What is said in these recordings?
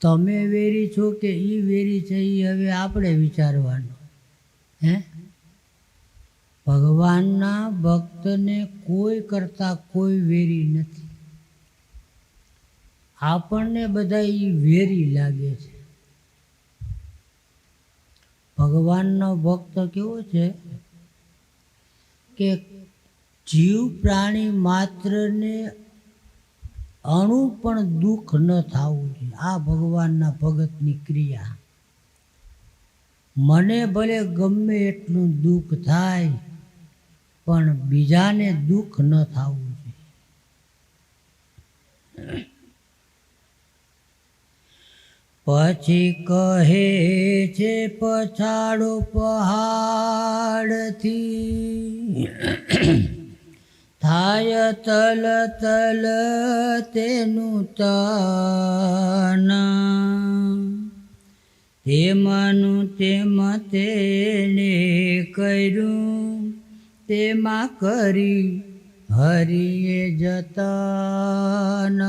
તમે વેરી છો કે એ વેરી છે એ હવે આપણે વિચારવાનું. હે? ભગવાનના ભક્તને કોઈ કરતા કોઈ વેરી નથી. આપણને બધા એ વેરી લાગે છે. ભગવાનનો ભક્ત કેવો છે કે જીવ પ્રાણી માત્રને અણુ પણ દુઃખ ન થવું આ ભગવાનના ભગતની ક્રિયા. મને ભલે ગમે એટલું દુઃખ થાય, પણ બીજાને દુઃખ ન થવું જોઈએ. પછી કહે છે, પછાડો પહાડથી. થાય તલ તલ તેનું તન. તેમાંનું તેમ તેને કર્યું, તેમાં કરી હરિએ જતન.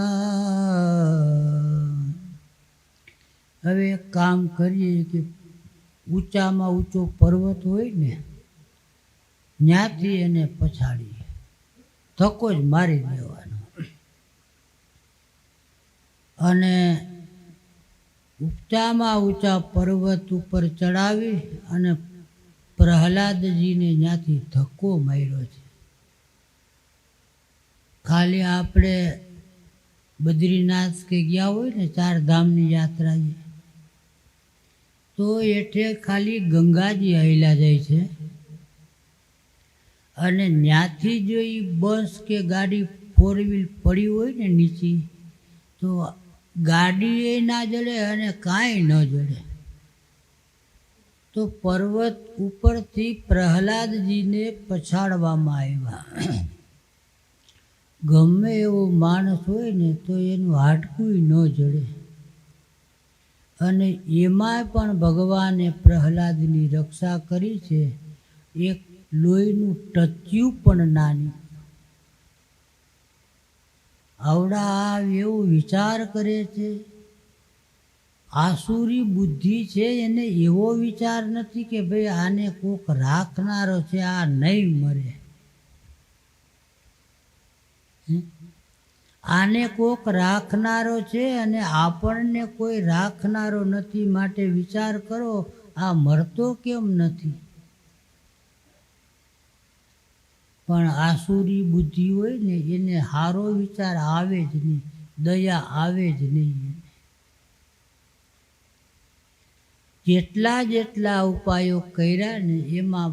હવે કામ કરીએ કે ઊંચામાં ઊંચો પર્વત હોય ને, ત્યાંથી એને પછાડીએ. ધક્કો જ મારી દેવાનો. અને ઊંચામાં ઊંચા પર્વત ઉપર ચડાવી અને પ્રહલાદજીને ત્યાંથી ધક્કો માર્યો છે. ખાલી આપણે બદ્રીનાથ કે ગયા હોય ને ચાર ધામની યાત્રા તો એઠે ખાલી ગંગાજી આવેલા જાય છે. અને ત્યાંથી જો એ બસ કે ગાડી ફોર વ્હીલ પડી હોય ને નીચે, તો ગાડી એ ના જડે અને કાંઈ ન જડે. તો પર્વત ઉપરથી પ્રહલાદજીને પછાડવામાં આવ્યા. ગમે એવો માણસ હોય ને તો એનું હાડકું ન જડે. અને એમાં પણ ભગવાને પ્રહલાદની રક્ષા કરી છે. એક લોહીનું ટચ્યું પણ નાની. આવડા આવ એવો વિચાર કરે છે, આસુરી બુદ્ધિ છે એને એવો વિચાર નથી કે ભાઈ આને કોક રાખનારો છે, આ નહીં મરે. આને કોક રાખનારો છે અને આપણને કોઈ રાખનારો નથી માટે વિચાર કરો, આ મરતો કેમ નથી? પણ આસુરી બુદ્ધિ હોય ને એને સારો વિચાર આવે જ નહીં, દયા આવે જ નહીં. જેટલા જેટલા ઉપાયો કર્યા ને એમાં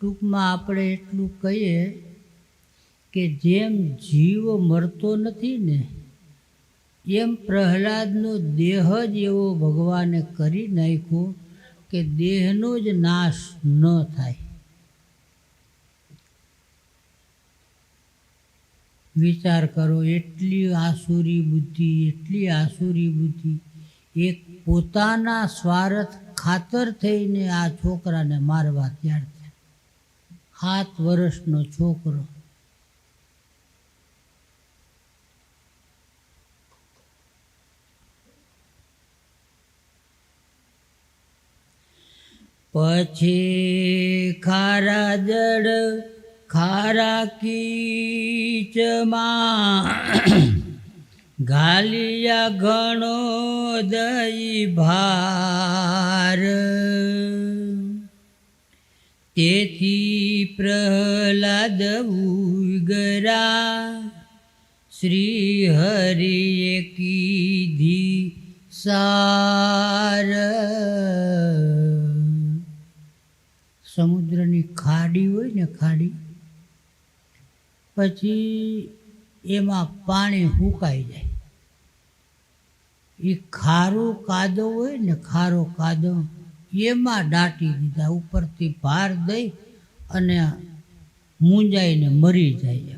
ટૂંકમાં આપણે એટલું કહીએ કે જેમ જીવ મરતો નથી ને, એમ પ્રહલાદનો દેહ જ એવો ભગવાને કરી નાખ્યો કે દેહનો જ નાશ ન થાય. વિચાર કરો, એટલી આસુરી બુદ્ધિ, એટલી આસુરી બુદ્ધિ. એક પોતાના સ્વાર્થ ખાતર થઈને આ છોકરાને મારવા તૈયાર થયા. સાત વર્ષનો છોકરો. પછી ખારા જડ ખારા કીચમાં ગાલિયા ઘણો દઈ ભાર. તેથી પ્રહલાદ ઉગરા શ્રી હરિએ કીધી સાર. સમુદ્રની ખાડી હોય ને ખાડી? પછી એમાં પાણી સુકાઈ જાય. એ ખારો કાદો હોય ને ખારો કાદો એમાં દાટી દીધા, ઉપરથી ભાર દઈ અને મૂંજાઈને મરી જાય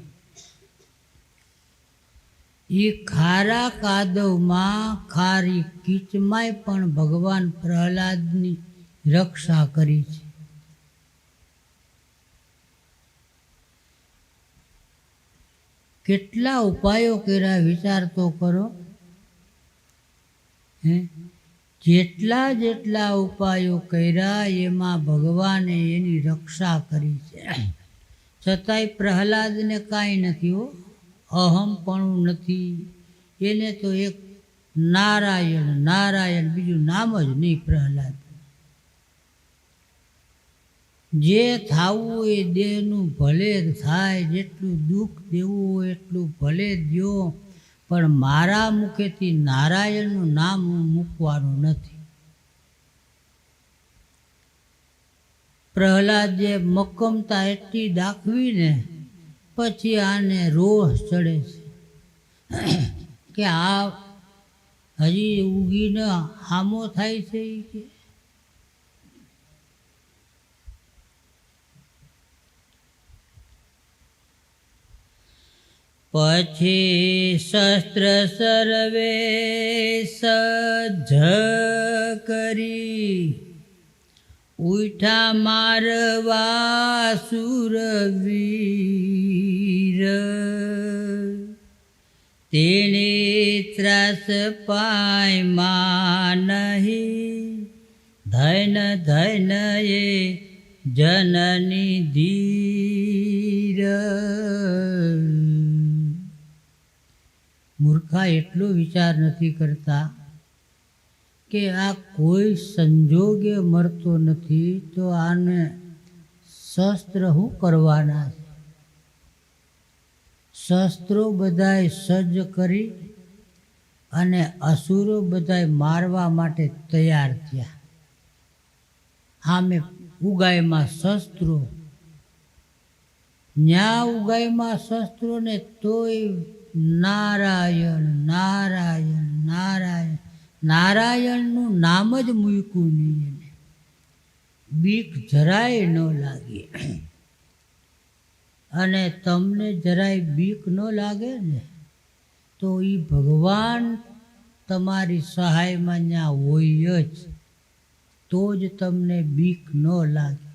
એ ખારા કાદવમાં ખારી કીચમાંય પણ ભગવાન પ્રહલાદની રક્ષા કરી છે. કેટલા ઉપાયો કર્યા વિચાર તો કરો. હે? જેટલા જેટલા ઉપાયો કર્યા એમાં ભગવાને એની રક્ષા કરી છે. છતાંય પ્રહલાદને કાંઈ નથી હો. અહમપણું નથી. એને તો એક નારાયણ નારાયણ બીજું નામ જ નહીં પ્રહલાદ. જે થાવું એ દેહનું ભલે થાય જેટલું દુઃખ દેવું હોય એટલું ભલે દ્યો, પણ મારા મુખેથી નારાયણનું નામ મૂકવાનું નથી. પ્રહલાદ મક્કમતા એટલી દાખવીને પછી આને રોષ ચડે છે કે આ હજી ઉગીને હામો થાય છે કે. પછી શસ્ત્ર સર્વે સજ્જ કરી. ઉઠા મારવા સુરવીર તેણે ત્રાસ પાયમાં નહીં. ધન ધન એ જનની ધીર. મૂર્ખા એટલો વિચાર નથી કરતા કે આ કોઈ સંજોગે મરતો નથી, તો આને શસ્ત્ર શું કરવાના શસ્ત્રો બધાય સજ્જ કરી અને અસુરો બધાય મારવા માટે તૈયાર થયા. સામે ઉગાયમાં શસ્ત્રો. ન્યા ઉગાયમાં શસ્ત્રો ને તોય નારાયણ નારાયણ નારાયણ. નારાયણનું નામ જ મૂક્યું નહીં એને. બીક જરાય ન લાગી. અને તમને જરાય બીક ન લાગે ને, તો એ ભગવાન તમારી સહાયમાં ત્યાં હોય જ, તો જ તમને બીક ન લાગે.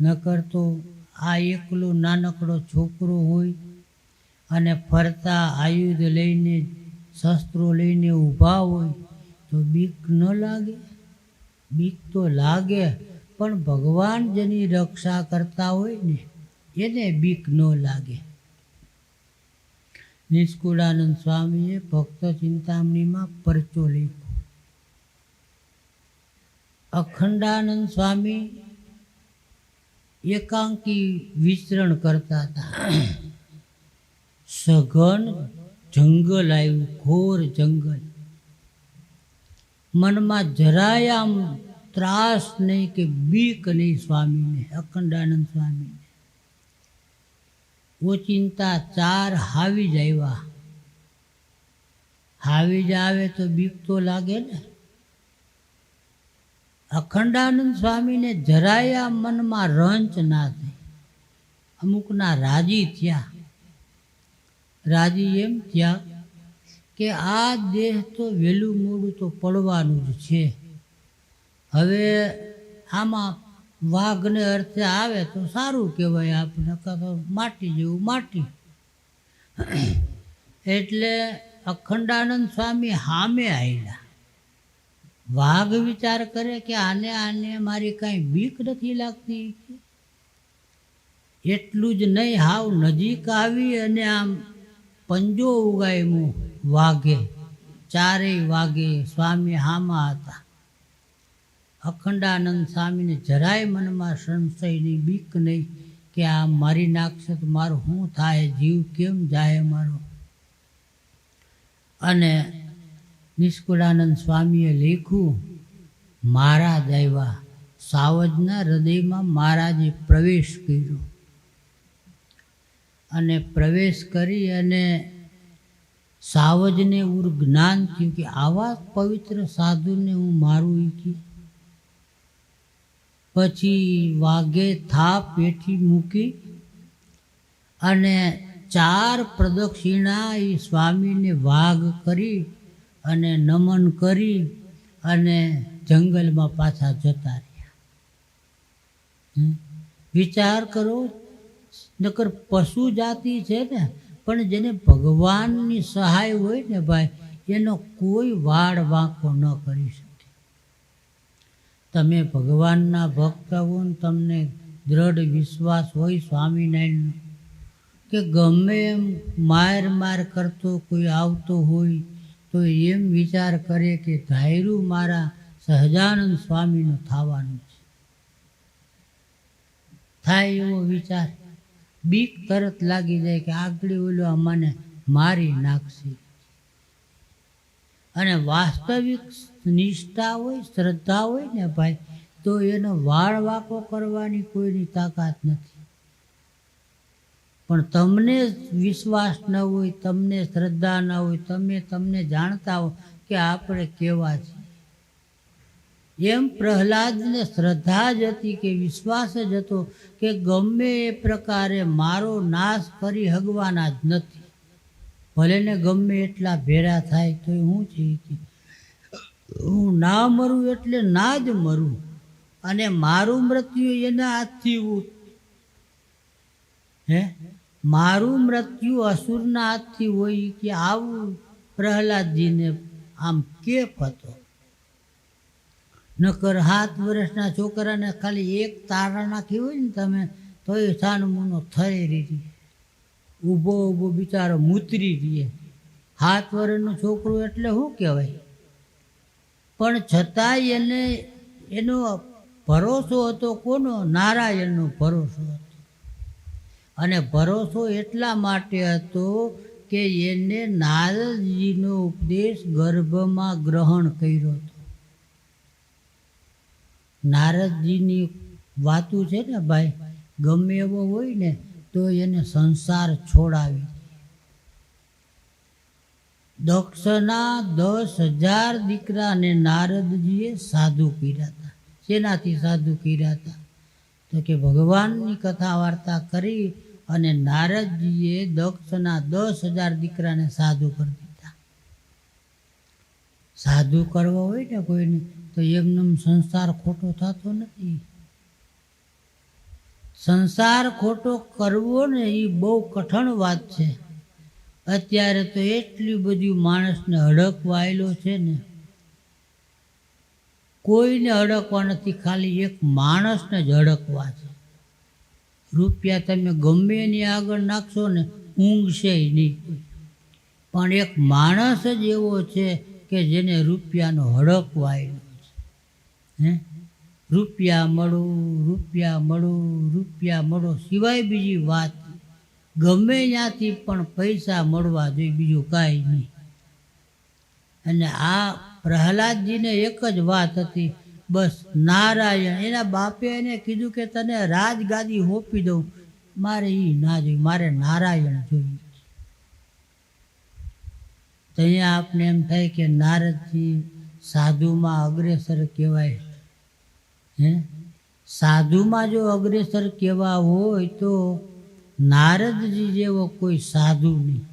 નકર તો આ એકલો નાનકડો છોકરો હોય અને ફરતા આયુધ લઈને, શસ્ત્રો લઈને ઊભા હોય તો બીક ન લાગે? બીક તો લાગે, પણ ભગવાન જેની રક્ષા કરતા હોય ને, એને બીક ન લાગે. નિષ્કુળાનંદ સ્વામીએ ભક્ત ચિંતામણીમાં પરચો લખ્યો અખંડાનંદ સ્વામી એકાંકી વિચરણ કરતા હતા. સઘન જંગલ આવ્યું, ઘોર જંગલ. મનમાં જરાય આમ ત્રાસ નહીં કે બીક નહીં સ્વામીને અખંડાનંદ સ્વામીને. ઓચિંતા ચાર હાવી જ આવ્યા. હાવી જ આવે તો બીક તો લાગે ને. અખંડાનંદ સ્વામીને જરાય મનમાં રંચ ના થઈ. અમુકના રાજી થયા. રાજી એમ થયા કે આ દેહ તો વહેલું મોડું તો પડવાનું જ છે. હવે આમાં વાઘને અર્થે આવે તો સારું કહેવાય આપણે તો માટી જેવું માટી. એટલે અખંડાનંદ સ્વામી હામે આવેલા વાઘ વિચાર કરે કે આને આને મારી કાંઈ બીક નથી લાગતી? એટલું જ નહીં, હાવ નજીક આવી અને આમ પંજો ઉગાયમું વાઘે. ચારેય વાઘે સ્વામી હામાં હતા. અખંડાનંદ સ્વામીને જરાય મનમાં સંશય નહીં, બીક નહીં કે આ મારી નાખશે તો મારું શું થાય, જીવ કેમ જાય મારો? અને નિષ્કુળાનંદ સ્વામીએ લખ્યું મહારાજ આવ્યા સાવજના હૃદયમાં મહારાજે પ્રવેશ કર્યો. અને પ્રવેશ કરી અને સાવજને ઉર જ્ઞાન થયું કે આવા પવિત્ર સાધુને હું મારું ઈચ્છી પછી વાઘે થાપ પેઠી મૂકી અને ચાર પ્રદક્ષિણા એ સ્વામીને વાઘ કરી અને નમન કરી અને જંગલમાં પાછા જતા રહ્યા. વિચાર કરો નકર પશુ જાતિ છે ને, પણ જેને ભગવાનની સહાય હોય ને ભાઈ, એનો કોઈ વાળ વાંકો ન કરી શકે. તમે ભગવાનના ભક્ત હો ને, તમને દ્રઢ વિશ્વાસ હોય સ્વામિનારાયણનો, કે ગમે એમ માર માર કરતો કોઈ આવતો હોય, તો એમ વિચાર કરે કે ધાયરું મારા સહજાનંદ સ્વામીનું થવાનું છે. થાય એવો વિચાર. બીક તરત લાગી જાય કે આગળ ઓલો અમને મારી નાખશે. અને વાસ્તવિક નિષ્ઠા હોય, શ્રદ્ધા હોય ને ભાઈ, તો એનો વાળ વાકો કરવાની કોઈની તાકાત નથી. પણ તમને વિશ્વાસ ન હોય, તમને શ્રદ્ધા ન હોય, તમે તમને જાણતા હો કે આપણે કેવા છીએ. એમ પ્રહલાદને શ્રદ્ધા જ હતી કે વિશ્વાસ જ હતો કે ગમે એ પ્રકારે મારો નાશ કરી હગવાના જ નથી. ભલે ને ગમે એટલા ભેરા થાય તો હું છે હું ના મરું એટલે ના જ મરું અને મારું મૃત્યુ એના હાથથી હે? મારું મૃત્યુ અસુરના હાથથી હોય કે આવું પ્રહલાદજીને આમ કેફ હતો. નકર સાત વર્ષના છોકરાને ખાલી એક તારા નાખી હોય ને તમે તો એ સાનમૂનો થઈ રહી ઊભો ઊભો બિચારો મૂતરી રહીએ સાત વર્ષનું છોકરું એટલે શું કહેવાય? પણ છતાંય એને, એનો ભરોસો હતો કોનો? નારાયણનો ભરોસો હતો. અને ભરોસો એટલા માટે હતો કે એને નારદજીનો ઉપદેશ ગર્ભમાં ગ્રહણ કર્યો હતો. નારદજીની વાતું છે ને ભાઈ, ગમે એવો હોય ને તો એને સંસાર છોડાવી. દક્ષના દસ હજાર દીકરાને નારદજીએ સાધુ કર્યા હતા. શેનાથી સાધુ કર્યા હતા? તો કે ભગવાનની કથા વાર્તા કરી અને નારદજીએ દક્ષના દસ હજાર દીકરાને સાધુ કરી દીધા. સાધુ કરવો હોય ને કોઈને તો એમનો સંસાર ખોટો થતો નથી. સંસાર ખોટો કરવો ને એ બહુ કઠણ વાત છે. અત્યારે તો એટલી બધી માણસને હડકવાયેલો છે ને. કોઈને હડકવા નથી, ખાલી એક માણસને જ હડકવા છે. રૂપિયા તમે ગમે એની આગળ નાખશો ને ઊંઘશે નહીં પણ એક માણસ જ એવો છે કે જેને રૂપિયાનો હડકવાયેલો હે? રૂપિયા મળો રૂપિયા મળો રૂપિયા મળો સિવાય બીજી વાત. ગમે ત્યાંથી પણ પૈસા મળવા જોઈએ, બીજું કાંઈ નહીં. અને આ પ્રહલાદજીને એક જ વાત હતી, બસ નારાયણ, એના બાપે એને કીધું કે તને રાજગાદી હોપી દઉં. મારે એ ના જોઈએ, મારે નારાયણ જોઈએ. તો અહીંયા આપને એમ થાય કે નારદજી સાધુમાં અગ્રેસર કહેવાય. હે? સાધુમાં જો અગ્રેસર કહેવા હોય તો નારદજી જેવો કોઈ સાધુ નહીં.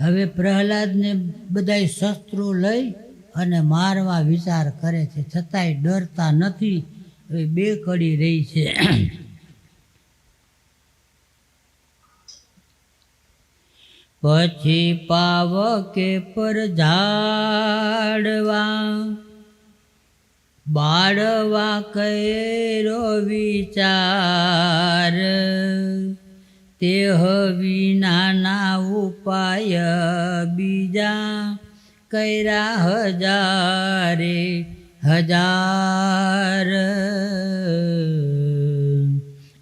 હવે પ્રહલાદને બધા શસ્ત્રો લઈ અને મારવા વિચાર કરે છે. છતાંય ડરતા નથી. હવે બે કડી રહી છે. પછી પાવકે પર ઝાડવા, બાળવા કૈરો વિચાર. તે વિનાના ઉપાય બીજા કર્યા હજારે હજાર.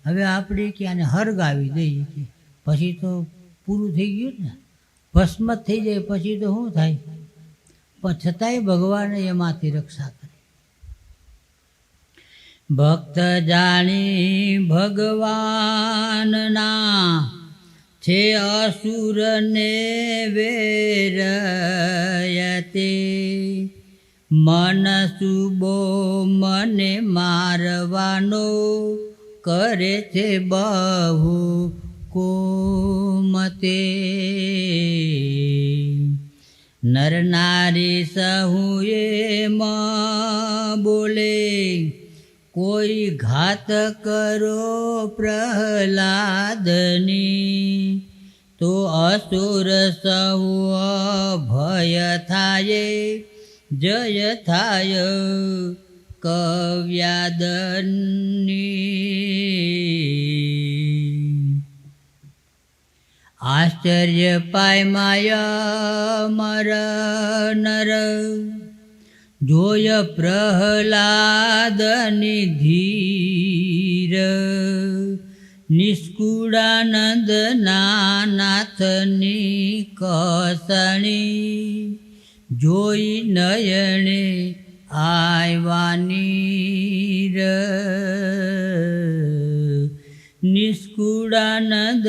હવે આપણે ક્યાંને હરગાવી દઈએ છીએ? પછી તો પૂરું થઈ ગયું ને ભસ્મ થઈ જાય પછી તો શું થાય? પણ છતાંય ભગવાને એમાંથી રક્ષા કરી. ભક્ત જાણી ભગવાનના છે અસુરને વેરયતે. મન સુબો મને મારવાનો કરે છે બહુ કોમતે નર નારી સહુ એમ બોલે કોઈ ઘાત કરો પ્રહલાદની તો અસુર સૌ ભય થાય જય થાય કવ્યાદની આશ્ચર્ય પાય માયા મર નર. જોય પ્રહલાદની ધીર. નિષ્કુળાનંદ નાથની કસણી. જોઈ નયણે આયવાની નિષ્કુળાનંદ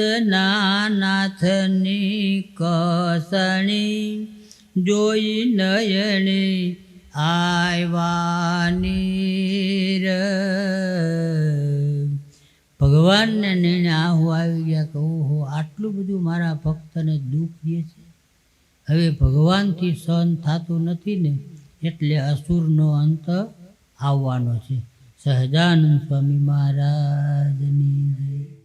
નાથની કસણી જોઈ નયણે આયવાની ભગવાનને નિર્ણય આવું આવી ગયા કે ઓહો, આટલું બધું મારા ભક્તને દુઃખ દે છે. હવે ભગવાનથી સહન થતું નથી ને, એટલે અસુરનો અંત આવવાનો છે. સહજાનંદ સ્વામી મહારાજની જય.